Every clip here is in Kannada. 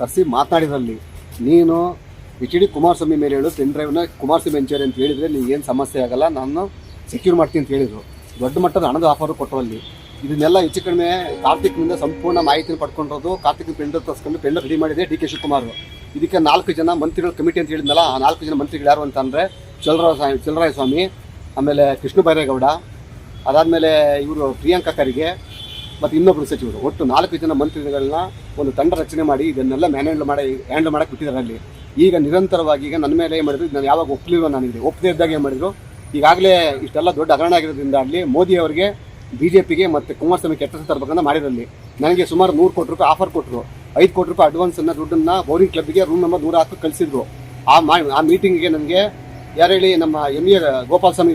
ಕರೆಸಿ ಮಾತಾಡಿದ್ರಲ್ಲಿ ನೀನು ಎಚ್ ಡಿ ಕುಮಾರಸ್ವಾಮಿ ಮೇಲೆ ಹೇಳು, ಪೆನ್ ಡ್ರೈವ್ನ ಕುಮಾರಸ್ವಾಮಿ ಎಂಚೇರಿ ಅಂತ ಹೇಳಿದರೆ ಏನು ಸಮಸ್ಯೆ ಆಗಲ್ಲ, ನಾನು ಸೆಕ್ಯೂರ್ ಮಾಡ್ತೀನಿ ಅಂತ ಹೇಳಿದರು. ದೊಡ್ಡ ಮಟ್ಟದ ಹಣದ ಆಫರು ಕೊಟ್ಟರು ಅಲ್ಲಿ ಇದನ್ನೆಲ್ಲ ಹೆಚ್ಚು ಕಡಿಮೆ ಕಾರ್ತಿಕ್ನಿಂದ ಸಂಪೂರ್ಣ ಮಾಹಿತಿನ ಪಡ್ಕೊಂಡಿರೋದು ಕಾರ್ತಿಕ್ ಪೆಂಡರ್ ತರಿಸ್ಕೊಂಡು ಪೆಂಡರ್ ರೆಡಿ ಮಾಡಿದೆ ಡಿ ಕೆ ಶಿವಕುಮಾರ್. ಇದಕ್ಕೆ ನಾಲ್ಕು ಜನ ಮಂತ್ರಿಗಳ ಕಮಿಟಿ ಅಂತ ಹೇಳಿದ್ನಲ್ಲ, ಆ ನಾಲ್ಕು ಜನ ಮಂತ್ರಿಗಳು ಯಾರು ಅಂತಂದರೆ ಚಲರಾಯ ಚಲರಾಯ ಸ್ವಾಮಿ, ಆಮೇಲೆ ಕೃಷ್ಣ ಬೈರೇಗೌಡ, ಅದಾದಮೇಲೆ ಇವರು ಪ್ರಿಯಾಂಕಾ ಖರ್ಗೆ, ಮತ್ತು ಇನ್ನೊಬ್ಬರು ಸಚಿವರು. ಒಟ್ಟು ನಾಲ್ಕು ಜನ ಮಂತ್ರಿಗಳನ್ನ ಒಂದು ತಂಡ ರಚನೆ ಮಾಡಿ ಇದನ್ನೆಲ್ಲ ಮ್ಯಾನೇಜ್ ಮಾಡಿ ಹ್ಯಾಂಡಲ್ ಮಾಡಕ್ಕೆ ಬಿಟ್ಟಿದ್ದಾರೆ ಅಲ್ಲಿ. ಈಗ ನಿರಂತರವಾಗಿ ಈಗ ನನ್ನ ಮೇಲೆ ಏನು ಮಾಡಿದ್ರು ನಾನು ಯಾವಾಗ ಒಪ್ಪಲಿಲ್ಲ ನನಗೆ ಒಪ್ಪದೇ ಇದ್ದಾಗ ಏನು ಮಾಡಿದ್ರು, ಈಗಾಗಲೇ ಇಷ್ಟೆಲ್ಲ ದೊಡ್ಡ ಹಗರಣ ಆಗಿರೋದ್ರಿಂದ ಅಲ್ಲಿ ಮೋದಿ ಅವರಿಗೆ ಬಿ ಜೆ ಪಿಗೆ ಮತ್ತು ಕುಮಾರಸ್ವಾಮಿ ಕೆಟ್ಟ ತರಬೇಕಂತ ಮಾಡಿರಲ್ಲಿ ನನಗೆ ಸುಮಾರು ನೂರು ಕೋಟಿ ರೂಪಾಯಿ ಆಫರ್ ಕೊಟ್ಟರು ಐದು ಕೋಟಿ ರೂಪಾಯಿ ಅಡ್ವಾನ್ಸನ್ನು ದುಡ್ಡನ್ನು ಬೌಲಿಂಗ್ ಕ್ಲಬ್ಗೆ ರೂಮ್ ನಂಬರ್ ನೂರ ಹತ್ತು ಕಳಿಸಿದ್ರು. ಆ ಮಾ, ಆ ಮೀಟಿಂಗಿಗೆ ನನಗೆ, ಯಾರು ಹೇಳಿ ನಮ್ಮ ಎಂ ಎ ಗೋಪಾಲ ಸ್ವಾಮಿ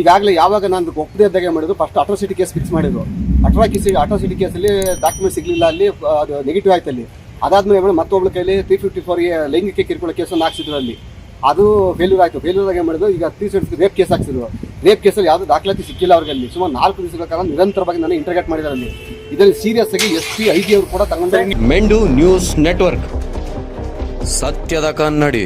ಈಗಾಗಲೇ ಯಾವಾಗ ನಾನು ಒಪ್ಪದೇ ಇದ್ದಾಗ ಮಾಡಿದ್ರು? ಫಸ್ಟ್ ಅಟ್ರಾಸಿಟಿ ಕೇಸ್ ಫಿಕ್ಸ್ ಮಾಡಿದ್ರು. ಅಟ್ರಾಕಿಸಿ ಅಟ್ರಾಸಿಟಿ ಕೇಸಲ್ಲಿ ಡಾಕ್ಯುಮೆಂಟ್ ಸಿಗಲಿಲ್ಲ ಅಲ್ಲಿ, ಅದು ನೆಗೆಟಿವ್ ಆಯ್ತು ಅಲ್ಲಿ. ಅದಾದ್ಮೇಲೆ ಮತ್ತೊಬ್ಳ ಕೈಲಿ ತ್ರೀ ಫಿಫ್ಟಿ ಫೋರ್ಗೆ ಲೈಂಗಿಕ ಕಿರುಕುಳ ಕೇಸನ್ನು ಹಾಕ್ಸಿದ್ರು ಅಲ್ಲಿ ಅದು ಫೇಲ್ಯೂರ್ ಆಯಿತು. ಫೇಲ್ಯೂರ್ ಆಗಿ ಮಾಡಿದ್ರು? ಈಗ ತ್ರೀ ಸೆವೆಂಟಿ ರೇಪ್ ಕೇಸ್ ಹಾಕ್ಸಿದ್ರು. ರೇಪ್ ಕೇಸಲ್ಲಿ ಯಾವುದು ದಾಖಲಾತಿ ಸಿಕ್ಕಿಲ್ಲ ಅವ್ರಿಗೆ ಅಲ್ಲಿ. ಸುಮಾರು ನಾಲ್ಕು ದಿವಸಗಳ ಕಾಲ ನಿರಂತರವಾಗಿ ನಾನು ಇಂಟರ್ಗೇಟ್ ಮಾಡಿದ್ದಾರೆ ಅಲ್ಲಿ. ಇದರಲ್ಲಿ ಸೀರಿಯಸ್ ಆಗಿ ಎಸ್ ಪಿ ಐ ಜಿ ಅವರು ಕೂಡ ತಗೊಂಡು ಮೆಂಡು ನ್ಯೂಸ್ ನೆಟ್ವರ್ಕ್. ಸತ್ಯದ ಕನ್ನಡಿ.